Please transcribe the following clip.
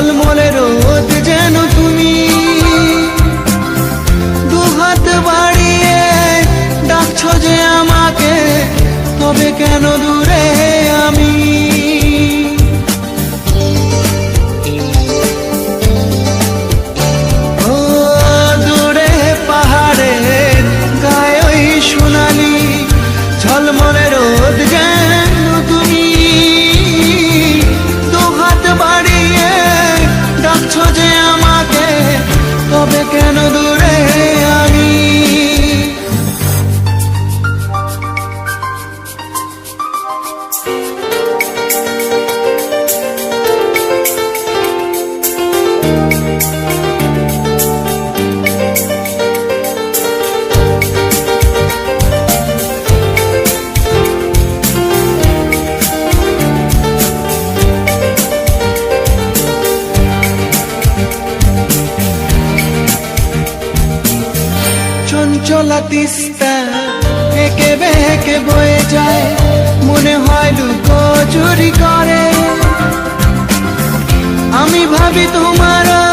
ঝলমলে রোদ যেন তুমি। দুহাত বাড়িয়ে ডাকছো যে আমাকে, তবে কেন দূরে আমি? ঝলমলে রোদ যেন তুমি। চঞ্চলা তিস্তা। একে বেঁকে বয়ে যায়। মনে হয় লুকো চুরি করে। আমি ভাবি তোমার